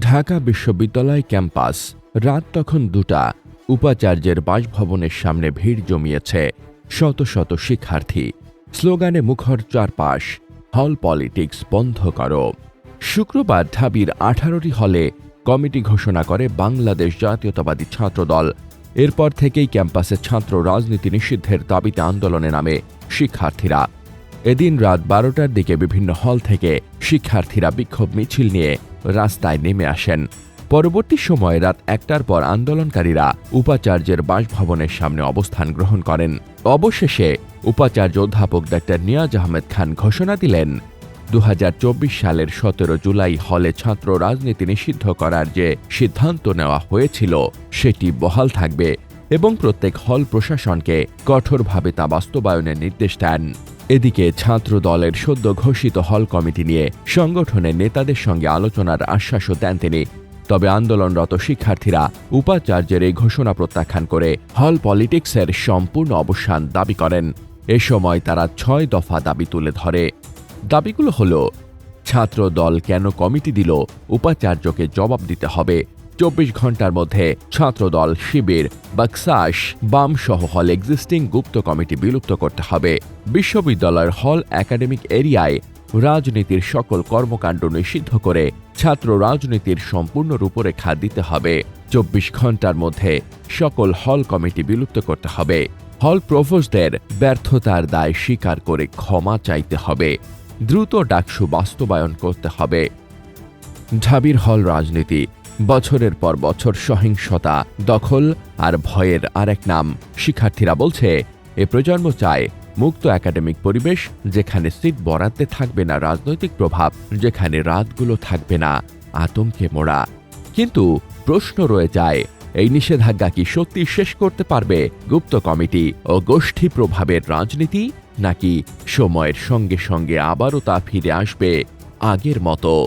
ঢাকা বিশ্ববিদ্যালয় ক্যাম্পাস রাত তখন দুটা। উপাচার্যের বাসভবনের সামনে ভিড় জমিয়েছে শত শত শিক্ষার্থী। স্লোগানে মুখর চারপাশ, হল পলিটিক্স বন্ধ করো। শুক্রবার ঢাবির আঠারোটি হলে কমিটি ঘোষণা করে বাংলাদেশ জাতীয়তাবাদী ছাত্রদল। এরপর থেকেই ক্যাম্পাসে ছাত্র রাজনীতি নিষিদ্ধের দাবিতে আন্দোলনে নামে শিক্ষার্থীরা। এদিন রাত বারোটার দিকে বিভিন্ন হল থেকে শিক্ষার্থীরা বিক্ষোভ মিছিল নিয়ে রাস্তায় নেমে আসেন। পরবর্তী সময়ে রাত একটার পর আন্দোলনকারীরা উপাচার্যের বাসভবনের সামনে অবস্থান গ্রহণ করেন। অবশেষে উপাচার্য অধ্যাপক ডাক্তার নিয়াজ আহমেদ খান ঘোষণা দিলেন দু হাজার চব্বিশ সালের সতেরো জুলাই হলে ছাত্র রাজনীতি নিষিদ্ধ করার যে সিদ্ধান্ত নেওয়া হয়েছিল, সেটি বহাল থাকবে এবং প্রত্যেক হল প্রশাসনকে কঠোরভাবে তা বাস্তবায়নের নির্দেশ দেন। এদিকে ছাত্র দলের সদ্য ঘোষিত হল কমিটি নিয়ে সংগঠনের নেতাদের সঙ্গে আলোচনার আশ্বাসও দেন তিনি। তবে আন্দোলনরত শিক্ষার্থীরা উপাচার্যের এই ঘোষণা প্রত্যাখ্যান করে হল পলিটিক্সের সম্পূর্ণ অবসান দাবি করেন। এ সময় তারা ছয় দফা দাবি তুলে ধরে। দাবিগুলো হল ছাত্র দল কেন কমিটি দিল, উপাচার্যকে জবাব দিতে হবে চব্বিশ ঘণ্টার মধ্যে ছাত্রদল, শিবির বাক্সাস বাম সহ হল এক্সিস্টিং গুপ্ত কমিটি বিলুপ্ত করতে হবে। বিশ্ববিদ্যালয়ের হল একাডেমিক এরিয়ায় রাজনীতির সকল কর্মকাণ্ড নিষিদ্ধ করে ছাত্র রাজনীতির সম্পূর্ণ রূপরেখা দিতে হবে। চব্বিশ ঘণ্টার মধ্যে সকল হল কমিটি বিলুপ্ত করতে হবে। হল প্রভোস্টদের ব্যর্থতার দায় স্বীকার করে ক্ষমা চাইতে হবে। দ্রুত ডাকসু বাস্তবায়ন করতে হবে। ঢাবির হল রাজনীতি বছরের পর বছর সহিংসতা, দখল আর ভয়ের আরেক নাম। শিক্ষার্থীরা বলছে, এ প্রজন্ম চায় মুক্ত একাডেমিক পরিবেশ যেখানে সিট বরাদ্দে থাকবে না রাজনৈতিক প্রভাব, যেখানে রাতগুলো থাকবে না আতঙ্কে মোড়া। কিন্তু প্রশ্ন রয়ে যায়, এই নিষেধাজ্ঞা কি সত্যি শেষ করতে পারবে গুপ্ত কমিটি ও গোষ্ঠী প্রভাবের রাজনীতি, নাকি সময়ের সঙ্গে সঙ্গে আবারও তা ফিরে আসবে আগের মতো?